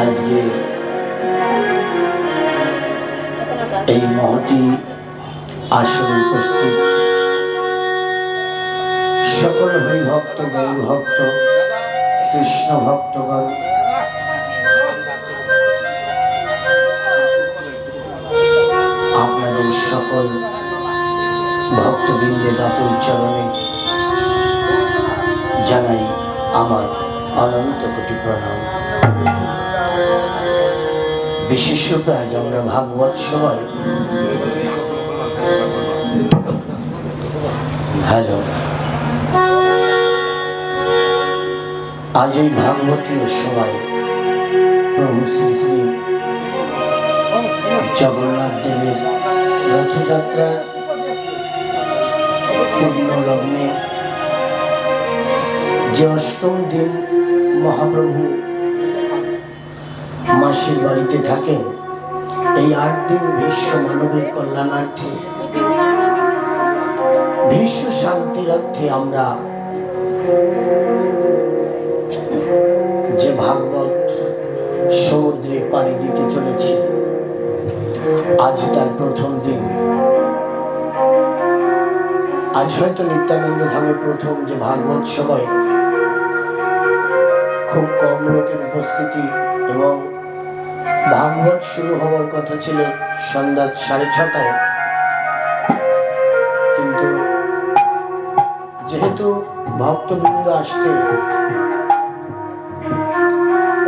আজকে এই মহতি আসরে উপস্থিত। সকল হরিভক্ত গৌর ভক্ত কৃষ্ণ ভক্তগণ আপনাদের সকল ভক্তবৃন্দের রাতুল চরণে জানাই আমার অনন্ত কোটি প্রণাম। বিশেষ আজ আমরা ভাগবত সবাই হ্যালো। আজ এই ভাগবতীয় সময় প্রভু শ্রী শ্রী জগন্নাথ দেবের রথযাত্রার পূর্ণ লগ্নে যে অষ্টম দিন মহাপ্রভু মাসির বাড়িতে থাকেন এই আট দিন বিশ্ব মানবের কল্যাণার্থে বিশ্ব শান্তিরার্থে আমরা যে ভাগবত সমুদ্রে পাড়ি দিতে চলেছি, আজ তার প্রথম দিন। আজ হয়তো নিত্যানন্দ ধামে প্রথম যে ভাগবত সভায় খুব কম লোকের উপস্থিতি এবং ভাগবত শুরু হওয়ার কথা ছিল সন্ধ্যা সাড়ে ছটায়। কিন্তু যেহেতু ভক্তবৃন্দ আসতে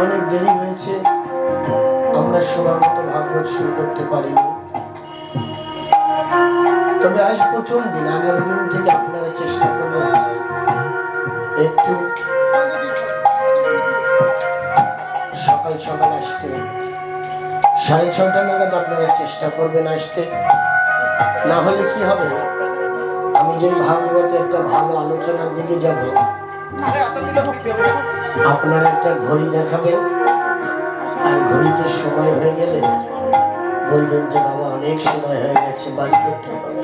অনেক দেরি হয়েছে, আমরা সময় মতো ভাগবত শুরু করতে পারিনি। তবে আজ প্রথম দিন, আগামী দিন থেকে আপনারা চেষ্টা করবেন একটু সকাল সকাল আসতে। সাড়ে ছটা নাগাদ আপনারা চেষ্টা করবেন আসতে। না হলে কি হবে? আমি যে ভাগবতে একটা ভালো আলোচনার দিকে যাব, আপনার একটা ঘড়ি দেখাবেন। আর ঘড়িতে সময় হয়ে গেলে বলবেন যে, বাবা, অনেক সময় হয়ে গেছে, বাড়ি করতে হবে।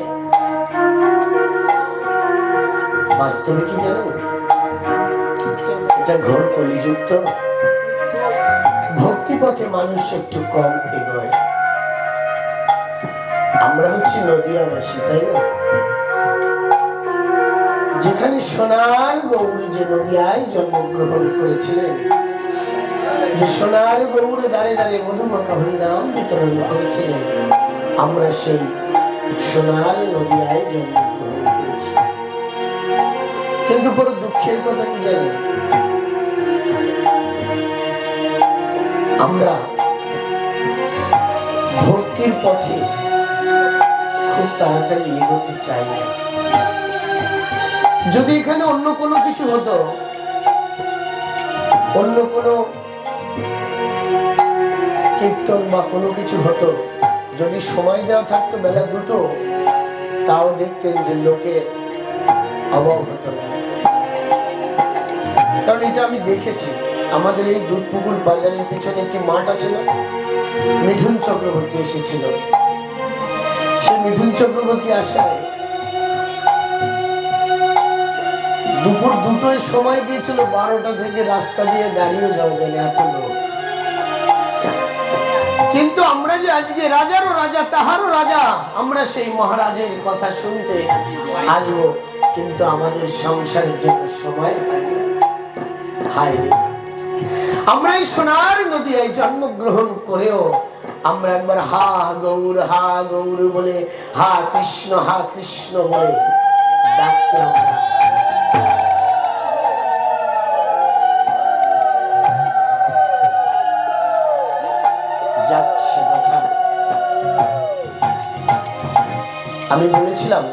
বাস্তবে কি জানেন? এটা ঘোর কলিযুক্ত মানুষ একটু কম এগোয় আমরা হচ্ছি নদিয়াবাসী, তাই না? যেখানে সোনার গৌরী যে নদিয়ায় জন্মগ্রহণ করেছিলেন, যে সোনার গৌর দাঁড়ে দাঁড়িয়ে মধুমাখা নাম বিতরণ করেছিলেন, আমরা সেই সোনার নদিয়ায় জন্মগ্রহণ করেছি কিন্তু বড় দুঃখের কথা কি জানেন? আমরা ভক্তির পথে খুব তাড়াতাড়ি এগোতে চাই না। যদি এখানে অন্য কোনো কিছু হতো, অন্য কোনো কীর্তন বা কোনো কিছু হতো, যদি সময় দেওয়া থাকতো বেলা দুটো, তাও দেখতেন যে লোকের অভাব হতো না। কারণ এটা আমি দেখেছি। আমাদের এই দুধপুকুর বাজারের পিছনে একটি মাঠ আছে না? মিঠুন চক্রবর্তী এসেছিল। সে মিঠুন চক্রবর্তী আসায় দুপুর দুটোয় সময় দিয়েছিল, বারোটা থেকে রাস্তা দিয়ে দাঁড়িয়ে যাওয়া যায় এত লোক। কিন্তু আমরা যে আজকে রাজারও রাজা, তাহারও রাজা, আমরা সেই মহারাজের কথা শুনতে আসব, কিন্তু আমাদের সংসারের জন্য সময় হায় রে। আমরা এই সোনার নদীয়ায় জন্মগ্রহণ করেও আমরা একবার হা গৌর হা গৌর বলে, হা কৃষ্ণ হা কৃষ্ণ বলে কথা। আমি বলেছিলাম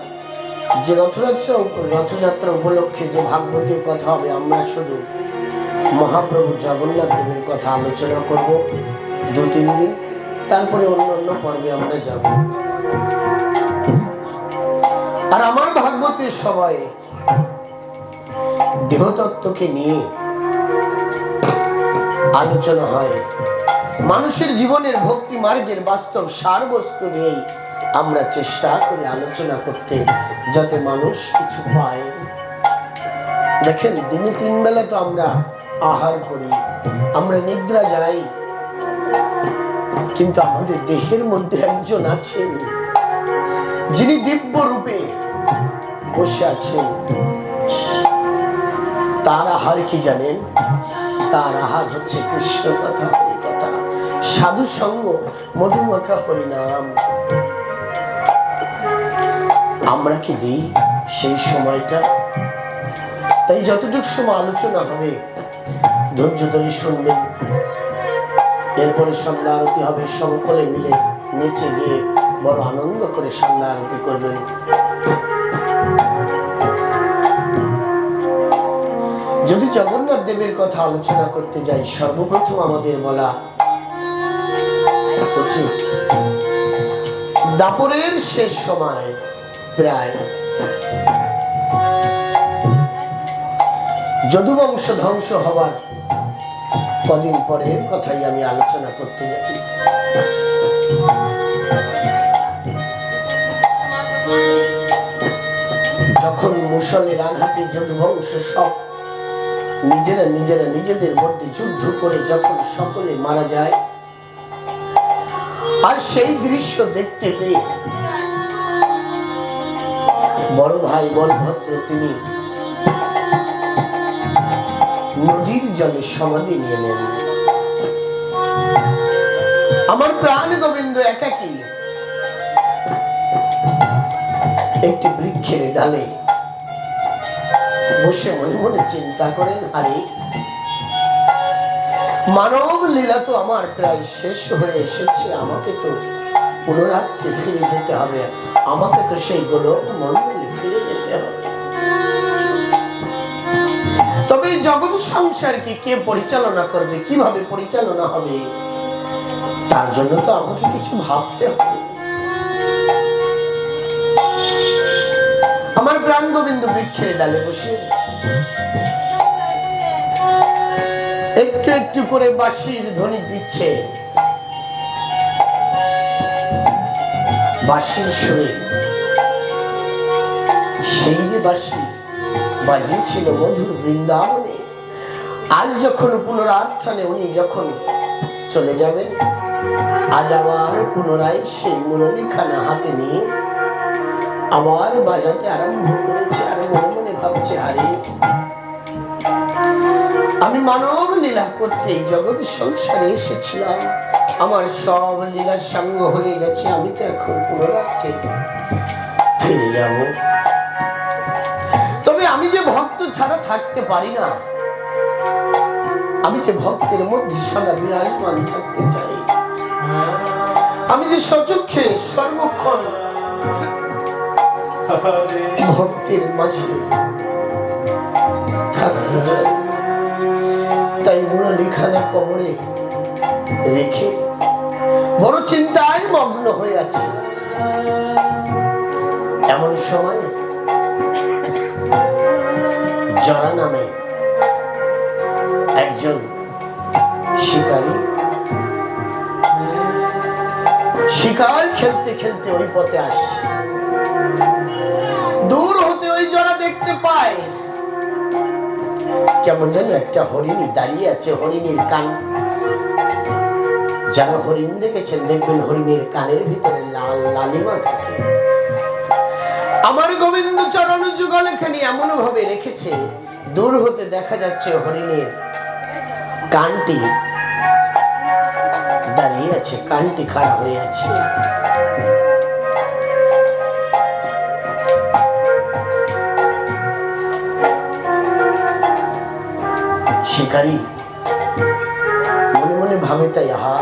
যে রথযাত্রা রথযাত্রা উপলক্ষে যে ভাগবতীয় কথা হবে, আমরা শুধু মহাপ্রভু জগন্নাথ দেবের কথা আলোচনা করব দু তিন দিন। তারপরে অন্য অন্য পর্বে আমরা যাব। আর আমার ভাগবতীর সবাই দেহতত্ত্বকে নিয়ে আলোচনা হয়। মানুষের জীবনের ভক্তি মার্গের বাস্তব সারবস্তু নিয়েই আমরা চেষ্টা করি আলোচনা করতে যাতে মানুষ কিছু পায়। দেখেন, দিনে তিন বেলা তো আমরা আহার করি, আমরা নিদ্রা যাই। কিন্তু আমাদের দেহের মধ্যে একজন আছেন, যিনি দিব্য রূপে বসে আছেন। তার আহার কি জানেন? তার আহার হচ্ছে কৃষ্ণ কথা কথা, সাধু সঙ্গ, মধুমাখা, হরিনাম। আমরা কি দিই সেই সময়টা? তাই যতটুকু সময় আলোচনা হবে, ধৈর্য ধরে শুনবেন। এরপরে সন্ধ্যা আরতি হবে সকলে মিলে নিচে গিয়ে বড় আনন্দ করে সন্ধ্যা আরতি করবেন। যদি জগন্নাথ দেবের কথা আলোচনা করতে যাই, সর্বপ্রথম আমাদের বলা উচিত দাপরের শেষ সময় প্রায় যদুবংশ ধ্বংস হবার কদিন পরের কথাই আমি আলোচনা করতে যাই। যখন মুসলের আঘাতে যদুবংশ সব নিজেরা নিজেরা নিজেদের মধ্যে যুদ্ধ করে যখন সকলে মারা যায়, আর সেই দৃশ্য দেখতে পেয়ে বড় ভাই বলভদ্র তিনি নদীর জলে সমাধি নিয়ে নেন। আমার প্রাণ গোবিন্দ একাকি একটি বৃক্ষের ডালে বসে মনে মনে চিন্তা করেন, আরে, মানব লীলা তো আমার প্রায় শেষ হয়ে এসেছে, আমাকে তো পুনরাত্রে ফিরে যেতে হবে। আমাকে তো সেই গোলক মন্ডলে ফিরে যেতে হবে। জগৎ সংসারকে কে পরিচালনা করবে? কীভাবে পরিচালনা হবে? তার জন্য তো আমাকে কিছু ভাবতে হবে। আমার প্রাণ গোবিন্দ বৃক্ষের ডালে বসে। একটু একটু করে বাঁশির ধ্বনি দিচ্ছে। বাঁশির সুরে। সেই যে বাঁশি বাজিয়েছিল মধুর বৃন্দাবনে যখন পুনরার্থনে উনি যখন চলে যাবেন, আজ আবার পুনরায় সেই মুরলীখানা হাতে নিয়ে আবার বাজাতে আরম্ভ করেছে, আর মনে মনে ভাবছে, আরে, আমি মানব লীলা করতে এই জগৎ সংসারে এসেছিলাম। আমার সব লীলার সঙ্গ হয়ে গেছে, আমি তো এখন পুনরার্থে ফিরে যাব। তবে আমি যে ভক্ত ছাড়া থাকতে পারি না আমি যে ভক্তের মধ্যে সদা বিরাজমান থাকতে চাই। আমি যে সচক্ষে সর্বক্ষণ ভক্তের মাঝে থাকতে চাই। তাই মুরলীখানা কবরে রেখে বড় চিন্তায় মগ্ন হয়ে আছে। এমন সময় জরা নামে খেলতে খেলতে ওই পথে আসছে দূর হতে ওই জরা দেখতে পায়। কেমন যেন একটা হরিণী দাঁড়িয়ে আছে হরিণীর কান। যারা হরিণ দেখেছেন দেখবেন হরিণীর কানের ভিতরে লাল লালিমা থাকে। আমার গোবিন্দ চরণ যুগল এখানে এমন ভাবে রেখেছে, দূর হতে দেখা যাচ্ছে হরিণের কানটি দাঁড়িয়ে আছে, কানটি খাড়া হয়ে আছে। শিকারী। মনে মনে ভাবে তাই, আহা।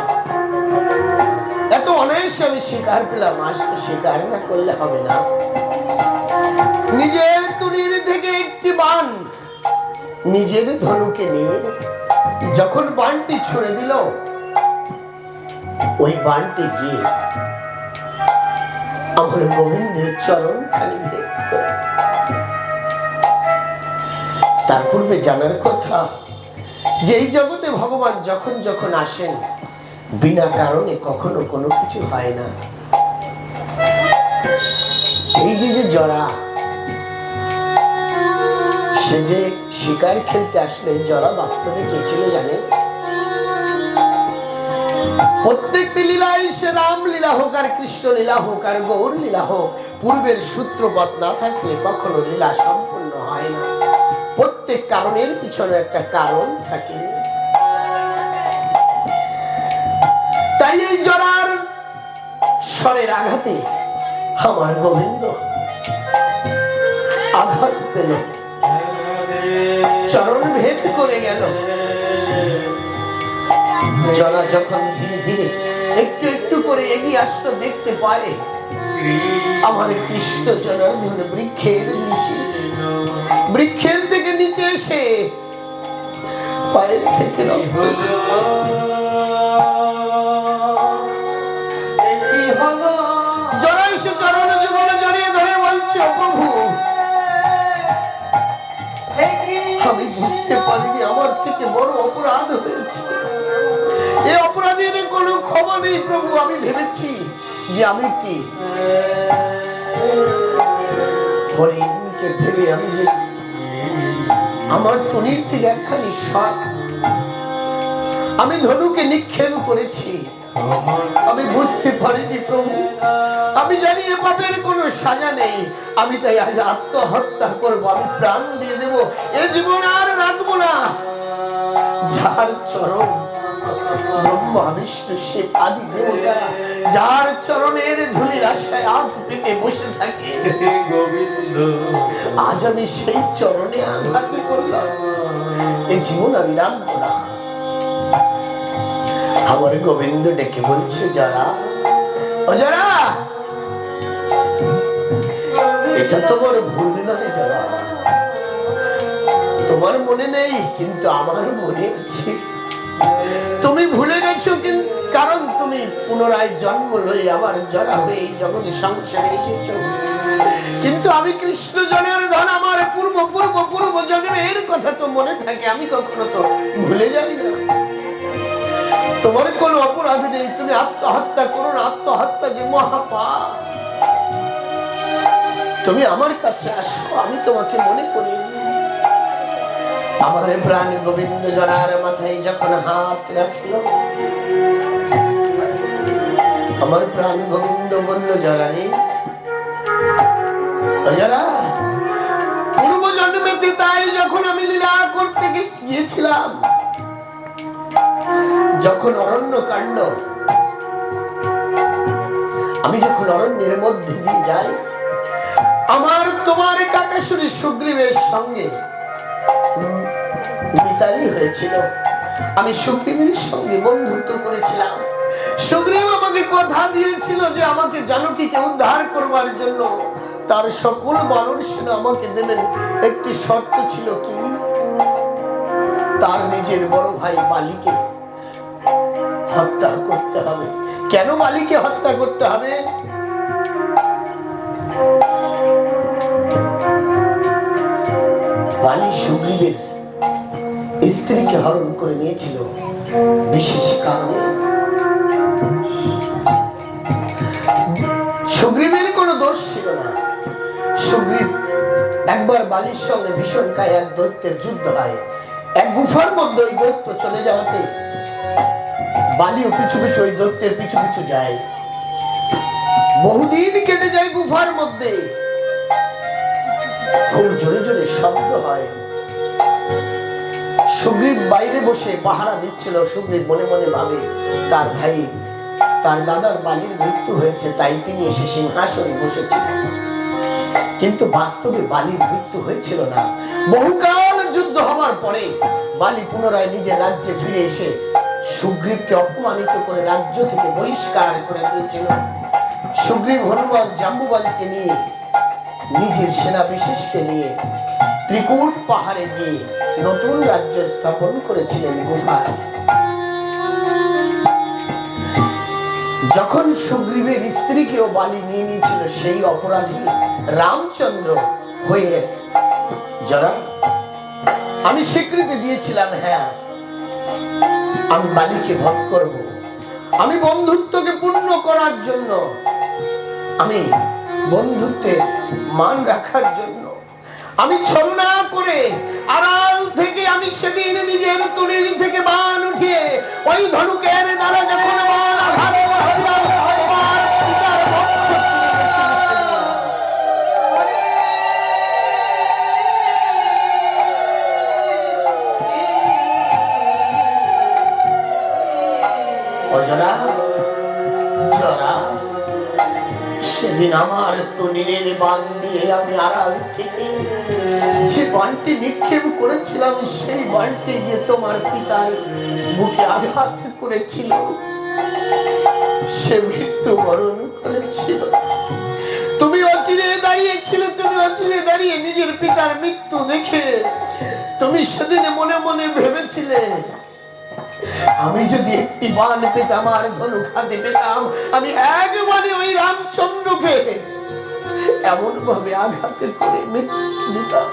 এত অনায়াসে আমি শিকার পেলাম, আজ তো শিকার না করলে হবে না। নিজের তুনির থেকে একটি বান নিজের ধনুকে নিয়ে যখন বানটি ছুড়ে দিল, ওই বানটি গিয়ে আমার গোবিন্দের চরণ খালি। তার পূর্বে জানার কথা যে এই জগতে ভগবান যখন যখন আসেন, বিনা কারণে কখনো কোনো কিছু হয় না এই যে যে জরা, সে যে শিকার খেলতে আসলে জরা বাস্তবে কে ছিল জানেন প্রত্যেকটি লীলা সে রামলীলা হোক আর কৃষ্ণ লীলা হোক আর গৌর লীলা হোক, পূর্বের সূত্রপথ না থাকলে কখনো লীলা সম্পূর্ণ হয় না। প্রত্যেক কারণের পিছনে একটা কারণ থাকে। তাই এই জরার স্বরের আঘাতে আমার গোবিন্দ আঘাত পেল। চরণ ভেদ করে গেল। জরা যখন ধীরে ধীরে আসলো দেখতে পায় আমার কৃষ্ণ জনার্দন বৃক্ষের নিচে। বৃক্ষের থেকে নিচে এসে পায়ের থেকে রক্ত ঝরছে। জরা এসে চরণ ধরে বলছে "ও আমি বুঝতে পারিনি আমার থেকে বড় অপরাধ হয়েছে। এই অপরাধের কোনো ক্ষমা নেই প্রভু, আমি ভেবেছি যে আমি কি? হরিণকে ভেবে আমি যে আমার তনির থেকে একখানি সব আমি ধনুকে নিক্ষেপ করেছি। আমি বুঝতে পারিনি প্রভু। আমি জানি এ পাপের কোনো সাজা নেই। আমি তাই আজ আত্মহত্যা করব, আমি প্রাণ দিয়ে দেব। এ জীবন আর রাখব না। যার চরণ ব্রহ্মা বিষ্ণু শিব আদি দেবতারা যার চরণের ধুলির আশায় হাত পেতে বসে থাকে। আজ আমি সেই চরণে আঘাত করলাম। এই জীবন আমি রাখব না আমার গোবিন্দ ডেকে বলছে যারা ও যারা এটা তোমার ভুল নয় যারা তোমার মনে নেই কিন্তু আমার মনে আছে। ভুলে গেছো কিন্তু কারণ তুমি পুনরায় জন্ম লই আবার জরা হয়ে জগতে সংসারে এসেছ। কিন্তু আমি কৃষ্ণ জনের ধন, আমার পূর্ব পূর্ব পূর্ব জন্মের কথা তো মনে থাকে, আমি কখনো তো ভুলে যাই না। তোমার কোনো অপরাধ নেই, তুমি আত্মহত্যা করো না, আত্মহত্যা যে মহাপাপ। তুমি আমার কাছে আসো, আমি তোমাকে মনে করিয়ে আমার প্রাণ গোবিন্দ জনার মাথায় যখন হাত রাখল, আমার প্রাণ গোবিন্দ বলল রে পূর্ব জন্মেতে তাই যখন আমি লীলা করতে গিয়েছিলাম, যখন অরণ্য কাণ্ড, আমি যখন অরণ্যের মধ্যে দিয়ে যাই, আমার তোমার কাকাশুরি সুগ্রীবের সঙ্গে মিতালি হয়েছিল। আমি সুগ্রীবের সঙ্গে বন্ধুত্ব করেছিলাম। সুগ্রীব আমাকে কথা দিয়েছিল যে আমাকে জানকীকে উদ্ধার করবার জন্য। তার সকল বানর সেনা আমাকে দেবেন। একটি শর্ত ছিল কি? তার নিজের বড় ভাই বালিকে হত্যা করতে হবে। কেন বালিকে হত্যা করতে হবে? বালি সুগ্রীবের স্ত্রীকে হরণ করে নিয়েছিল। বিশেষ কারণে সুগ্রীবের কোনো দোষ ছিল না। সুগ্রীব একবার বালির সঙ্গে ভীষণ কায় এক দৈত্যের যুদ্ধ হয়। এক গুফার মধ্যে ওই দৈত্য চলে যাওয়াতে বালিও পিছু পিছু ওই দৈত্যের পিছু পিছু যায়। বহুদিন কেটে যায় গুফার মধ্যে। খুব জোরে জোরে শব্দ হয়। সুগ্রীব বাইরে বসে পাহারা দিচ্ছিল। সুগ্রীব মনে মনে ভাবে, তার ভাই, তার দাদার বালির মৃত্যু হয়েছে, তাই তিনি এসে সিংহাসনে বসেছিলেন। কিন্তু বাস্তবে বালির মৃত্যু হয়েছিল না। বহুকাল যুদ্ধ হওয়ার পরে বালি পুনরায় নিজের রাজ্যে ফিরে এসে সুগ্রীবকে অপমানিত করে রাজ্য থেকে বহিষ্কার করে দিয়েছিল। সুগ্রীব হনুমান জাম্বুবালিকে নিয়ে নিজের সেনা বিশেষকে নিয়ে ত্রিকূট পাহাড়ে গিয়ে নতুন রাজ্য স্থাপন করেছিলেন গুহায়। যখন সুগ্রীবের স্ত্রীকেও বালি নিয়ে নিয়েছিল সেই অপরাধী রামচন্দ্র হয়ে, যারা, আমি স্বীকৃতি দিয়েছিলাম হ্যাঁ আমি বালিকে ভোগ করব। আমি বন্ধুত্বকে পূর্ণ করার জন্য আমি বন্ধুত্বের মান রাখার জন্য। আমি ছলনা করে আড়াল থেকে আমি সেদিন নিজের তুলির থেকে বান উঠিয়ে ওই ধনুকের দ্বারা যখন বান দিয়ে আমি আড়াল থেকে যে বানটি নিক্ষেপ করেছিলাম, সেই বানটি গিয়ে তোমার পিতার আঘাত করেছিল। সে করেছিল। তুমি অচিরে তুমি অচিরে দাঁড়িয়ে নিজের পিতার মৃত্যু দেখে তুমি সেদিন মনে মনে ভেবেছিলে, আমি যদি একটি বান পেতাম আর ধনুক হাতে পেতাম, আমি একবারে ওই রামচন্দ্রকে এমন ভাবে আঘাতে করে দিতাম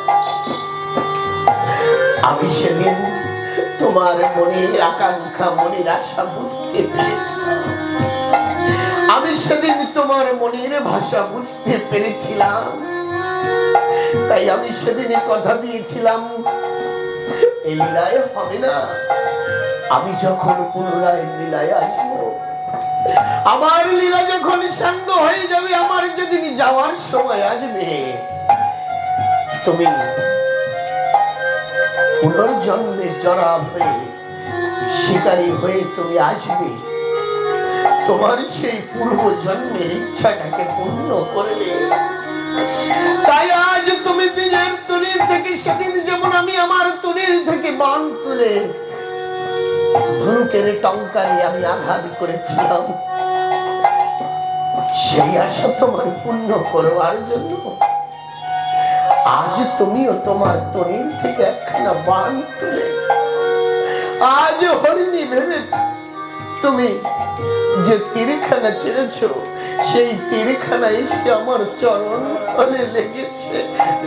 আমি সেদিন তোমার মনের আকাঙ্ক্ষা, মনের আশা বুঝতে পেরেছিলাম। আমি সেদিন তোমার মনের ভাষা বুঝতে পেরেছিলাম। তাই আমি সেদিনে কথা দিয়েছিলাম এই লীলায় হবে না। আমি যখন পুনরায় লীলায় আসব আমার লীলা যখন শান্ত হয়ে যাবে, আমার যেদিন যাওয়ার সময় আসবে, তুমি পুনর্জন্মে জড়া হয়ে শিকারী হয়ে তুমি আসবে। তোমার সেই পূর্ব জন্মের ইচ্ছাটাকে পূর্ণ করবে। তাই আজ তুমি নিজের তুলির থেকে, সেদিন যেমন আমি আমার তুলির থেকে বান তুলে ধনুকের টঙ্কারে আমি আঘাত করেছিলাম। সেই আশা তোমার পূর্ণ করবার জন্য। আজ তুমিও তোমার তনির থেকে একখানা বান তুলে। আজ হরিণী ভেবে তুমি যে তীরখানা ছেড়েছ, সেই তীরখানা এসে আমার চরণ তলে লেগেছে।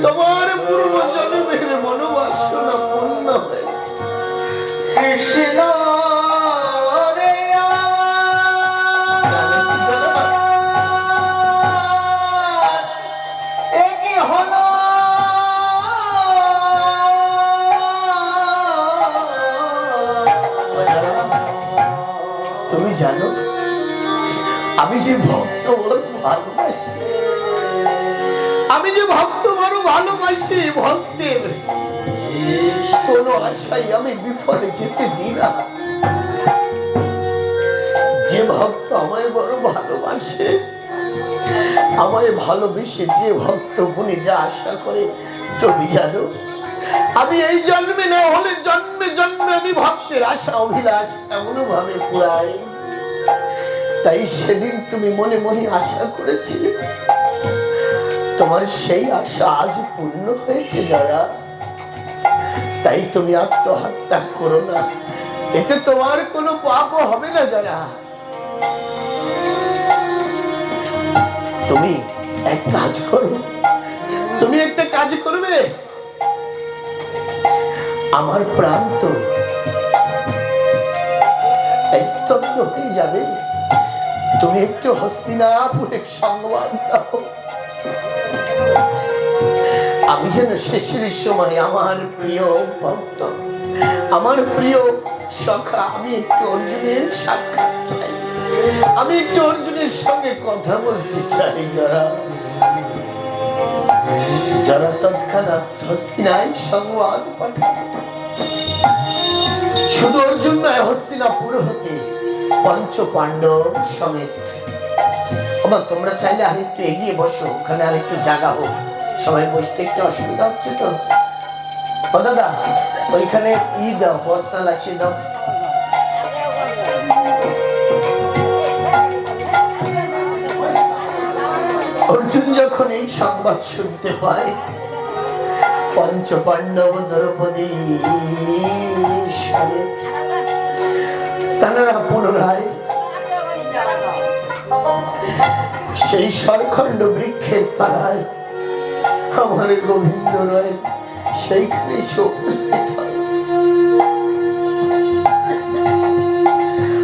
তোমার পূর্ব জন্মের মনোবাসনা পূর্ণ হয়েছে জানো আমি যে ভক্ত বড় ভালোবাসি। আমি যে ভক্ত বড় ভালোবাসি ভক্তের কোন আশাই আমি বিফলে যেতে দিই না। যে ভক্ত আমায় বড় ভালোবাসে, আমায় ভালোবেসে যে ভক্ত যা আশা করে, তুমি জানো, আমি এই জন্মে না হলে জন্মে জন্মে আমি ভক্তের আশা, অভিলাষ এমন ভাবে পুরাই। তাই সেদিন তুমি মনে মনে আশা করেছিলে, তোমার সেই আশা আজ পূর্ণ হয়েছে যারা তাই তুমি আত্মহত্যা করো না। এতে তোমার কোনো পাপও হবে না যারা। তুমি এক কাজ করো। তুমি একটা কাজ করবে। আমার প্রাণ তো স্তব্ধ হয়ে যাবে। তুমি একটু হস্তিনাপুরের সংবাদ দাও। আমি যেন শেষের সময় আমার প্রিয় ভক্ত, আমার প্রিয় সখা, আমি একটু অর্জুনের সাক্ষাৎ চাই। আমি একটু অর্জুনের সঙ্গে কথা বলতে চাই, যারা যারা তৎক্ষণাৎ হস্তিনায় সংবাদ পাঠায়। শুধু অর্জুন নয়, হস্তিনাপুর হতে পঞ্চ পাণ্ডব সমেত। আমার তোমরা চাইলে আরেকটু এগিয়ে বসো, ওখানে আরেকটু জায়গা হোক। সবাই বসতে একটু অসুবিধা হচ্ছে তো? ও দাদা, ওইখানে ই দাও, বস্তা লাচিয়ে দাও। অর্জুন যখন এই সংবাদ শুনতে পায় পঞ্চ পাণ্ডব দ্রৌপদী তারা পুনরায় সেই সরখণ্ড বৃক্ষের তলায় আমার গোবিন্দ রয় সেইখানে উপস্থিত হয়।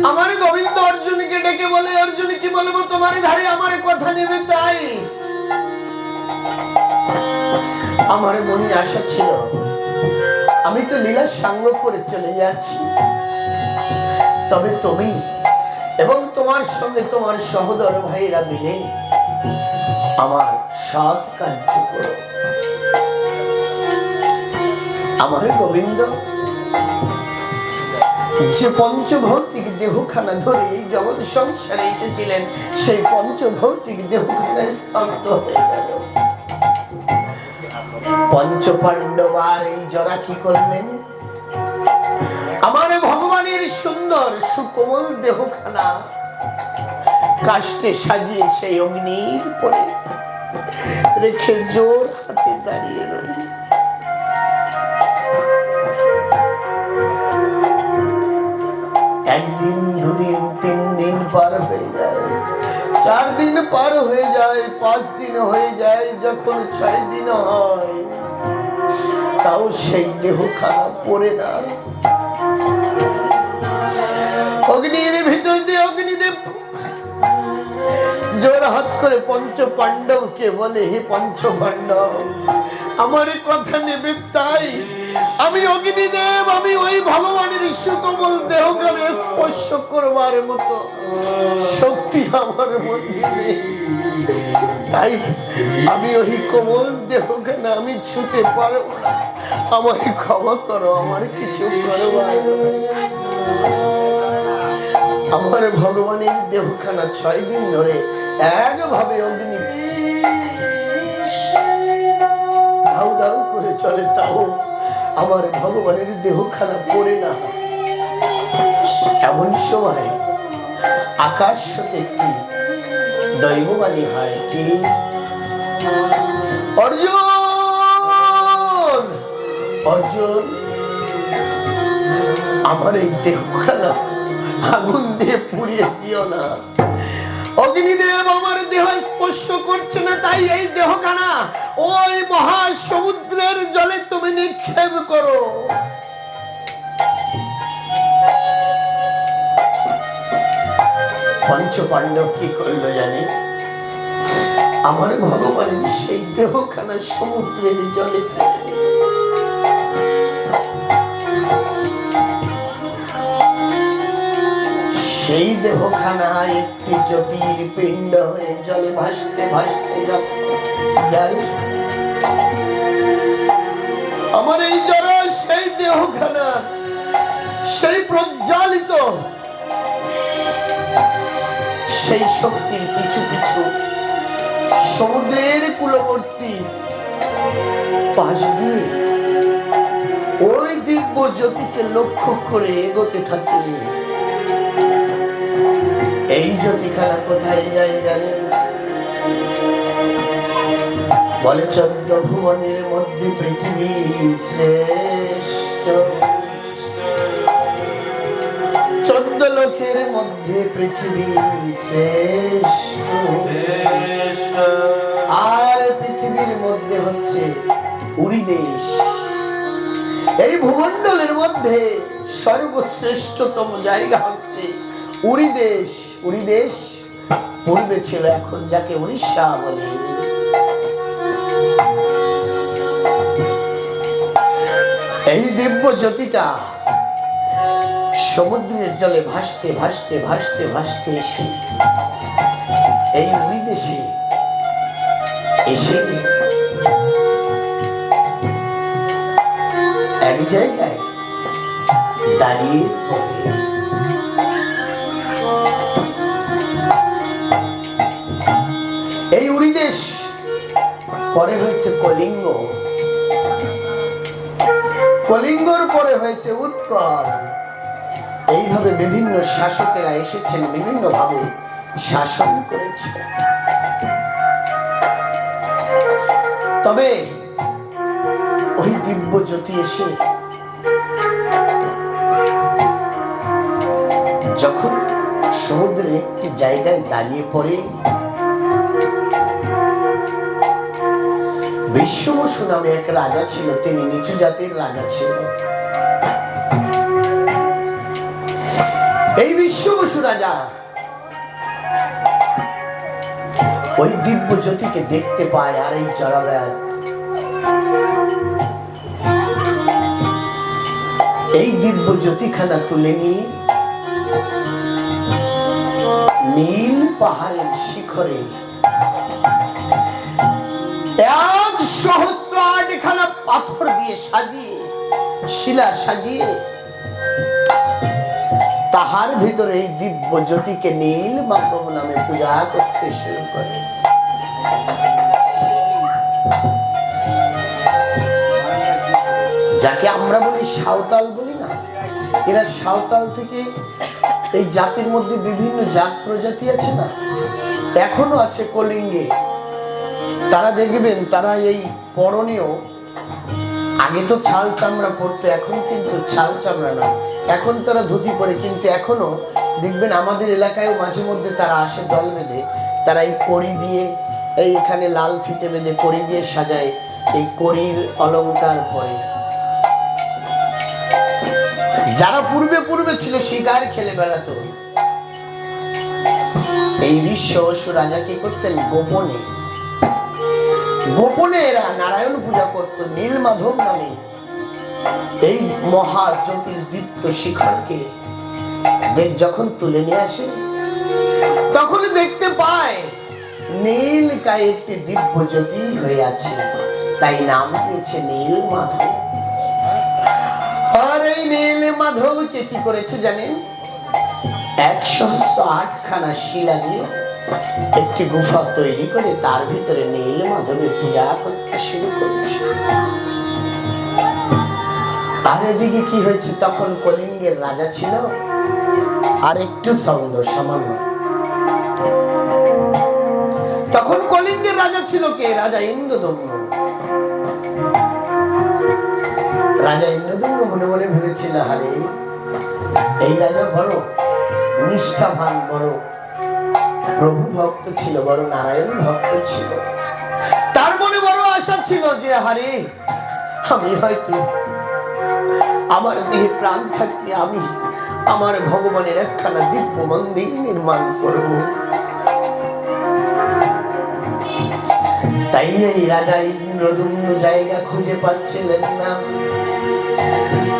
আমার গোবিন্দ অর্জুনকে ডেকে বলে, অর্জুন, কি বলব তোমার ধারে? আমার কথা নেবে তাই? আমার মনে আশা ছিল, আমি তো লীলার সাঙ্গ করে চলে যাচ্ছি। তবে তুমি এবং তোমার সঙ্গে তোমার সহোদর ভাইরা মিলে আমার সৎ কার্য আমার গোবিন্দ, যে পঞ্চভৌতিক দেহখানা ধরে এই জগৎ সংসারে এসেছিলেন, সেই পঞ্চভৌতিক দেহখানা স্তব্ধ হয়ে গেল। পঞ্চ পাণ্ডবার এই জরা কি করলেন? আমার ভগবানের সুন্দর, সুকোমল দেহখানা কাষ্টে সাজিয়ে সেই অগ্নির পরে রেখে জোর হাতে দাঁড়িয়ে রইল। পাঁচ দিন হয়ে যায়, যখন ছয় দিন হয়, তাও সেই দেহ খারাপ পড়ে না। অগ্নির ভিতর দিয়ে অগ্নিদেব জোর হাত করে পঞ্চ পাণ্ডবকে বলে, হে পঞ্চ পাণ্ডব আমার কথা নেবে তাই? আমি অগ্নিদেব, আমি ওই ভগবানের সুকমল দেহকালে স্পর্শ করবার মতো শক্তি আমার মধ্যে নেই। তাই আমি ওই কোমল দেহখানে আমি ছুতে পারব না। আমাকে ক্ষমা করো, আমার কিছু নয়। আমার ভগবানের দেহখানা ছয় দিন ধরে একভাবে অগ্নি। ধাউ ধাউ করে চলে, তাও আমার ভগবানের দেহখানা পড়ে না। এমন সময় আকাশ হতে একটি দৈববাণী হয় কি? অর্জুন! অর্জুন! আমার এই দেহখানা আগুন দিয়ে পুড়িয়ে দিও না। অগ্নিদেব আমার দেহ স্পর্শ করছে না, তাই এই দেহখানা ওই মহাসমুদ্রের জলে তুমি নিক্ষেপ করো। পঞ্চ পাণ্ডব কি করল জানে? আমার ভগবানের সেই দেহখানা সমুদ্রের জলে সেই দেহখানা একটি জ্যোতির পিণ্ড হয়ে জলে ভাসতে ভাসতে যা- যায় আমার এই জলে সেই দেহখানা, সেই প্রজ্বালিত সেই শক্তির পিছু পিছু। সমুদ্রের কূলবর্তী, পাশ দিয়ে ওই দিব্য জ্যোতিকে লক্ষ্য করে এগোতে থাকে। এই জ্যোতিখানা কোথায় যায় জানেন? বলে চন্দ্র ভুবনের মধ্যে পৃথিবী শ্রেষ্ঠ। মধ্যে পৃথিবী শ্রেষ্ঠ। আর পৃথিবীর মধ্যে হচ্ছে উড়ি দেশ এই ভূমণ্ডলের মধ্যে সর্বশ্রেষ্ঠতম জায়গা হচ্ছে উড়ি দেশ উড়ি দেশ পূর্বে ছিল এখন যাকে উড়িষ্যা বলে। এই দিব্য জ্যোতিটা সমুদ্রের জলে ভাসতে ভাসতে ভাসতে ভাসতে এসে, এই উড়ি দেশে এসে এক জায়গায় দাঁড়িয়ে পড়ে। এই উড়িদেশ, পরে হয়েছে কলিঙ্গ। কলিঙ্গর পরে হয়েছে উৎকল। এইভাবে বিভিন্ন শাসকেরা এসেছেন বিভিন্ন ভাবে শাসন করেছে তবে ওই দিব্য জ্যোতি এসে যখন সমুদ্রের একটি জায়গায় দাঁড়িয়ে পড়ে, বিশ্ববসু নামে এক রাজা ছিল, তিনি নিচু জাতির রাজা ছিল। এই বিশ্ববসু রাজা। ওই দিব্য জ্যোতিকে দেখতে পায় আর এই জড়াব্যাধ এই দিব্য জ্যোতিখানা তুলে নিয়ে নীল পাহাড়ের শিখরে এক সহস্র আটখানা পাথর দিয়ে সাজিয়ে, শিলা সাজিয়ে তাহার ভিতরে এই দিব্য জ্যোতিকে নীল মাধব নামে পূজা করতে শুরু করে। যাকে আমরা বলি সাঁওতাল বলি না, এরা সাঁওতাল থেকে এই জাতির মধ্যে বিভিন্ন জাত প্রজাতি আছে না, এখনও আছে কলিঙ্গে। তারা দেখবেন, তারা এই পরনীয় আগে তো ছাল চামড়া পরতো, এখন কিন্তু ছাল চামড়া না এখন তারা ধুতি পরে, কিন্তু এখনও দেখবেন আমাদের এলাকায়ও মাঝে মধ্যে তারা আসে দল বেঁধে, তারা এই কড়ি দিয়ে, এই এখানে লাল ফিতে বেঁধে কড়ি দিয়ে সাজায়, এই কড়ির অলংকার পরে। যারা পূর্বে পূর্বে ছিল, শিকার খেলে বেড়াতো। এই বিশ্ব রাজা কি করতেন? গোপনে। গোপনে এরা নারায়ণ পূজা করত নীল মাধব নামে। এই মহা জ্যোতির্দীপ্ত শিখরকে দেব যখন তুলে নিয়ে আসে, তখন দেখতে পায় নীল গায়ে একটি দিব্য জ্যোতি হয়ে আছে। তাই নাম দিয়েছে নীল মাধব। আর এই নীল মাধবকে কি করেছে জানেন? একশো আটখানা শিলা দিয়ে একটি গুফা তৈরি করে তার ভিতরে নীল মাধবের পূজা করতে শুরু করেছে। আর এদিকে কি হয়েছে? তখন কলিঙ্গের রাজা ছিল। আর একটু ছন্দ সামান্য তখন কলিঙ্গের রাজা ছিল কে? রাজা ইন্দ্রদম্ন রাজা ইন্দ্রদম্ন মনে মনে ভেবেছিল হারে এই রাজা বড় নিষ্ঠাবান, বড় প্রভু ভক্ত ছিল, বড় নারায়ণ ভক্ত ছিল। তার মনে বড় আশা ছিল যে হারে আমি হয়তো আমার দেহে প্রাণ থাকতে আমি আমার ভগবানের একখানা দিব্য মন্দির নির্মাণ করব। তাই এই রাজা ইন্দ্রদুম্ন জায়গা খুঁজে পাচ্ছিলেন না।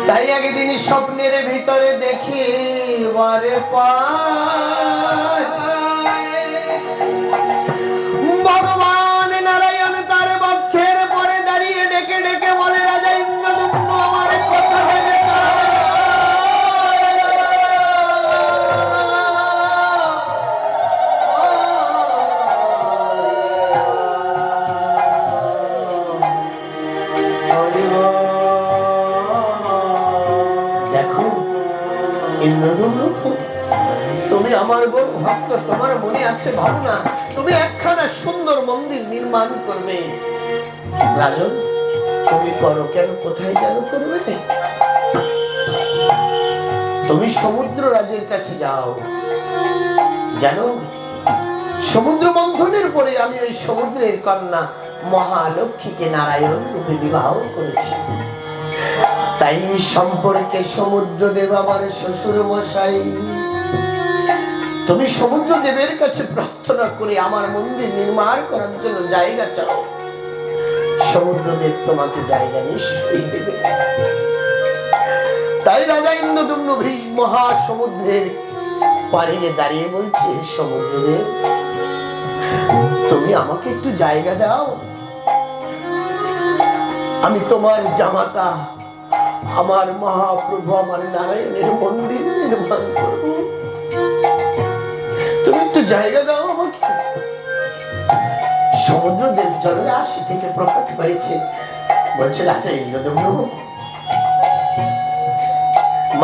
তাই একদিন স্বপ্নের ভিতরে দেখি বারে পায় তোমার মনে আছে ভাবনা? তুমি একখানা সুন্দর মন্দির নির্মাণ করবে। রাজন, তুমি করো কেন? কোথায় যেন করবে? তুমি সমুদ্র রাজের কাছে যাও। জানো, সমুদ্র মন্থনের পরে আমি ওই সমুদ্রের কন্যা মহালক্ষ্মীকে নারায়ণ রূপে বিবাহ করেছি। তাই সম্পর্কে সমুদ্র দেব আমার শ্বশুর মশাই তুমি সমুদ্র দেবের কাছে প্রার্থনা করে আমার মন্দির নির্মাণ করার জন্য জায়গা চাও। সমুদ্রদেব তোমাকে জায়গা নিশ্চয়ই দেবে। তাই রাজা ইন্দ্রদুম্ন ভীষ মহা সমুদ্রের পাড়ে গিয়ে দাঁড়িয়ে বলছে সমুদ্রদেব, তুমি আমাকে একটু জায়গা দাও। আমি তোমার জামাতা, আমার মহাপ্রভু, আমার নারায়ণের মন্দির নির্মাণ করব। একটু জায়গা দাও আমাকে সমুদ্রদেব জলরাশি থেকে প্রকট হয়েছে বলছে, রাজা ইন্দ্রদম্ন,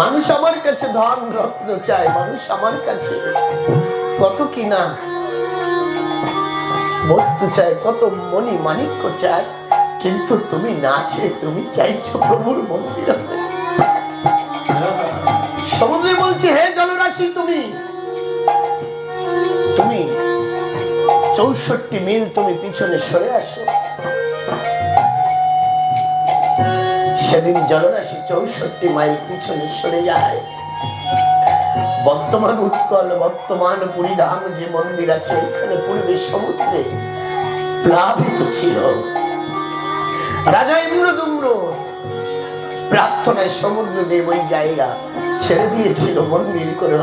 মানুষ আমার কাছে ধন, রত্ন চায়, মানুষ আমার কাছে কত কিনা, বস্তু চায়, কত মণি মানিক্য চায়, কিন্তু তুমি নাচে তুমি চাইছো প্রভুর মন্দির। সমুদ্রে বলছে, হে জলরাশি, তুমি চৌষট্টি মিল তুমি পিছনে সরে আসো। সেদিন জলরাশি চৌষট্টি মাইল পিছনে সরে যায়। বর্তমান উৎকল, বর্তমান পুরীধাম যে মন্দির আছে, এখানে পূর্বে সমুদ্রে প্লাবিত ছিল। রাজা ইন্দ্রদুম্র প্রার্থনায় সমুদ্র দেব ওই জায়গা ছেড়ে দিয়েছিল মন্দির করে।